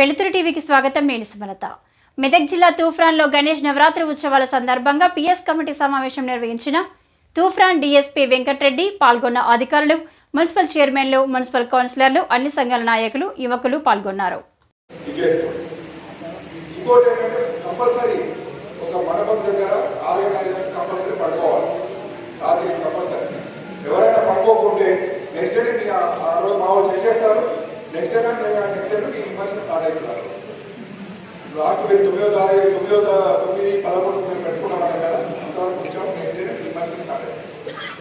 వెలుతురు టీవీకి స్వాగతం. నేను సుమలత. మెదక్ జిల్లా తూఫ్రాన్లో గణేష్ నవరాత్రి ఉత్సవాల సందర్భంగా పిఎస్ కమిటీ సమావేశం నిర్వహించిన తూఫ్రాన్ డీఎస్పీ వెంకట్రెడ్డి పాల్గొన్న అధికారులు మున్సిపల్ చైర్మన్లు మున్సిపల్ కౌన్సిలర్లు అన్ని సంఘాల నాయకులు యువకులు పాల్గొన్నారు. ఎవరైనా పడుకోకుంటే నెక్స్ట్ డే మీ ఆ రోజు మా వాళ్ళు చెక్ చేస్తారు. నెక్స్ట్ డే నెక్స్ట్ డే మీ ఇన్ఫర్మేషన్ స్టార్ట్ అవుతున్నారు లాస్ట్ మీరు తొమ్మిదో తారీఖు తొమ్మిదో తొమ్మిది పదకొండు మేము పెట్టుకున్నాం కదా అంతవరకు కొంచెం నెక్స్ట్ డే మీ ఇన్ఫర్మేషన్ స్టార్ట్ అవుతుంది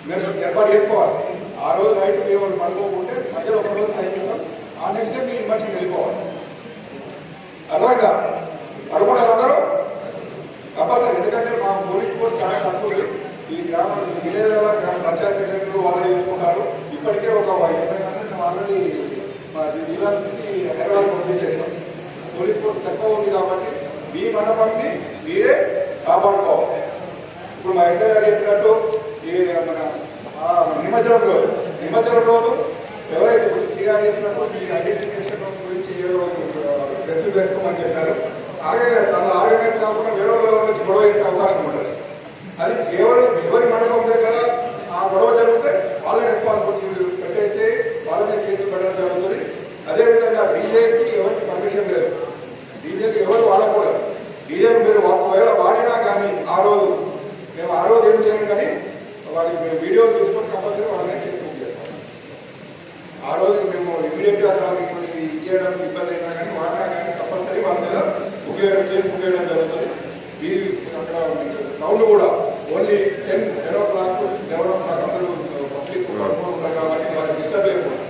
మీరు ఏర్పాటు చేసుకోవాలి ఆ రోజు నైట్ మీరు వాళ్ళు పడుకోకుంటే మధ్యలో ఒక రోజు నైట్ ఆ నెక్స్ట్ డే మీ ఇన్ఫర్మేషన్ వెళ్ళిపోవాలి అర్థమైందా అడుగుంటారు అందరూ కంపల్సరీ ఎందుకంటే మా పోలీస్ కూడా చాలా తక్కువ ఈ గ్రామ విలేజ్ పంచాయతీ సెక్రటరీలు వాళ్ళే చూసుకుంటారు. ఇప్పటికే ఒక ఎనభై మంది ఆల్రెడీ మా జిల్లా నుంచి హైదరాబాద్ పంపించేసాం పోలీస్ ఫోర్స్ తక్కువ ఉంది కాబట్టి మీ మండపాన్ని మీరే కాపాడుకోవాలి. ఇప్పుడు మా ఇంటర్ గారు చెప్పినట్టు ఈ మన నిమజ్జనం రోజు నిమజ్జనం రోజు ఎవరైతే శ్రీగారు చెప్పినట్టు మీ ఐడెంటిఫికేషన్ గురించి ఏదో డ్రెస్ చెప్పారు. ఆర్గనైజ్ అలా ఆర్గనైజ్ కాకుండా వేరే వాళ్ళ నుంచి గొడవ అవకాశం ఉంటుంది అది ఎవరు ఎవరి మండలం దగ్గర ఆ గొడవ జరిగితే వాళ్ళే రెస్పాన్సిబిలిటీ పెట్టేస్తే వాళ్ళనే కేసులు పెట్టడం జరుగుతుంది అదేవిధంగా డీజేకి ఎవరికి పర్మిషన్ లేదు డీజేకి ఎవరు వాడకూడదు డీజే మీరు ఒకవేళ వాడినా కానీ ఆ రోజు మేము ఆ రోజు ఏం చేయం కానీ వాళ్ళకి మేము వీడియో తీసుకొని కంపల్సరీ వాళ్ళనే కేసు బుక్ చేస్తాం. ఆ రోజు మేము ఇమీడియట్గా అక్కడ మీకు చేయడం ఇబ్బంది అయినా కానీ వాడినా కానీ కంపల్సరీ వాళ్ళ మీద బుక్ చేయడం కేసు బుక్ చేయడం జరుగుతుంది. ఈ అక్కడ సౌండ్ కూడా only ten ten o'clock eleven o'clock అందరూ పబ్లిక్ ఉన్నారు కాబట్టి వాళ్ళకి డిస్టర్బ్ చేయకూడదు.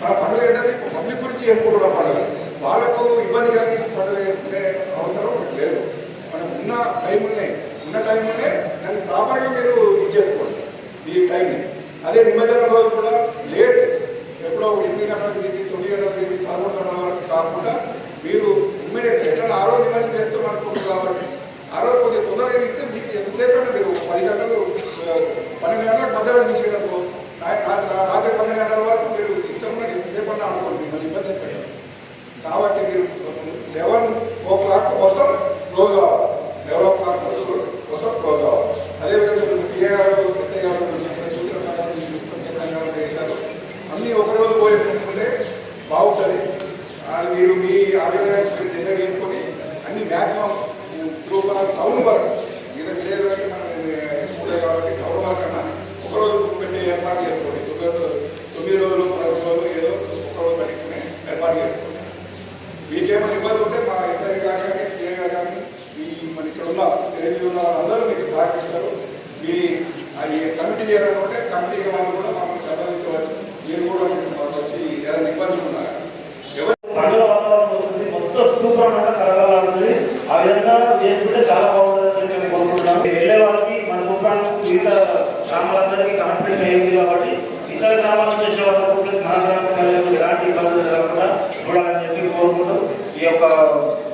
మన పండుగ ఏంటంటే పబ్లిక్ గురించి చేసుకుంటున్నాం పండుగ. వాళ్ళకు ఇబ్బంది కలిగించి పండుగ చేసుకునే అవసరం లేదు. మనం ఉన్న టైంలోనే ఉన్న టైంలోనే దాన్ని ప్రాపర్గా మీరు ఇది చేసుకోండి ఈ టైంని అదే నిమజ్జనం రోజు కూడా లేట్ ఎప్పుడో ఎనిమిది గంటలకు తీసి తొమ్మిది గంటలకు తీసి పదమూడు గంటల వరకు కాకుండా మీరు ఇమ్మీడియట్ ఎట్లా ఆ రోజు నిమజ్జనం చేస్తాం అనుకుంటున్నారు కాబట్టి ఆ రోజు కొంచెం తొందరగా తీస్తే మీకు ఎంతసేపు అంటే మీరు పది గంటలు పన్నెండు గంటలకు మధ్యలో తీసేటప్పుడు రాత్రి రాత్రి పన్నెండు గంటల వరకు మీరు ఇష్టంగా ఎంతసేపన్నా అనుకోండి మిమ్మల్ని ఇబ్బంది పెట్టారు కాబట్టి మీరు లెవెన్ ఓ క్లాక్ మొత్తం రోజు కావాలి లెవెన్ ఓ క్లాక్ మొత్తం మొత్తం క్లోజ్ కావాలి అదేవిధంగా మీరు పిఏ గారు ఎస్ఐ గారు చేసిన సూచన ప్రకారం మీరు తీసుకొని చెప్పిన గారు చేశారు అన్నీ ఒక రోజు పోయి పెట్టుకుంటే బాగుంటుంది అది మీరు మీ ఆర్గనైజేషన్ డిసైడ్ చేసుకొని అన్ని మ్యాక్సిమం టౌన్ వరకు మీద విలేజ్ అంటే మనం ఎక్కువే కాబట్టి టౌన్ వరకు అన్నా ఒక రోజు పెట్టే ఏర్పాటు చేసుకోండి తొమ్మిది రోజులు తొమ్మిది రోజులు పది రోజులు ఏదో ఒక రోజు పెట్టుకుని ఏర్పాటు చేసుకోండి మీకేమైనా ఇబ్బంది ఉంటే మా ఎస్ఐ గారు కానీ సిఐ గారు కానీ ఈ మన ఇక్కడ ఉన్న స్టేజ్ ఉన్న వాళ్ళందరూ మీకు సహకరిస్తారు. మీ అది కమిటీ చేయాలనుకుంటే కమిటీ వాళ్ళు కూడా మమ్మల్ని సంబంధించవచ్చు మీరు కూడా మీకు వచ్చి ఏదైనా ఇబ్బందులు ఉన్నారా ఎవరు పండుగ వాతావరణం వస్తుంది. మొత్తం తూఫాన్ అంతా ఆ విధంగా చేసుకుంటే చాలా బాగుంటుంది వెళ్ళే వాళ్ళకి మన తూఫాన్ మిగతా గ్రామాలందరికీ కనెక్ట్ అయ్యింది కాబట్టి ఇతర గ్రామాల నుంచి వచ్చే వాళ్ళకు మన ఎలాంటి ఇబ్బందులు జరగకుండా చూడాలని చెప్పి కోరుకుంటూ ఈ యొక్క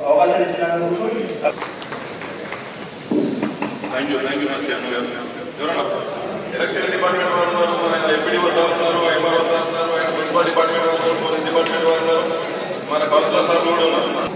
అవకాశం ఇచ్చినందుకు థ్యాంక్ యూ థ్యాంక్ యూ మంచి ఎవరన్నా ఎలక్షన్ డిపార్ట్మెంట్ వారు ఉన్నారు మన ఎంపీడీఓ సార్ ఉన్నారు ఎంఆర్ఓ సార్ ఉన్నారు మున్సిపల్ డిపార్ట్మెంట్ వారు ఉన్నారు పోలీస్ డిపార్ట్మెంట్ వారు ఉన్నారు మన కౌన్సిలర్ సార్ కూడా ఉన్నారు.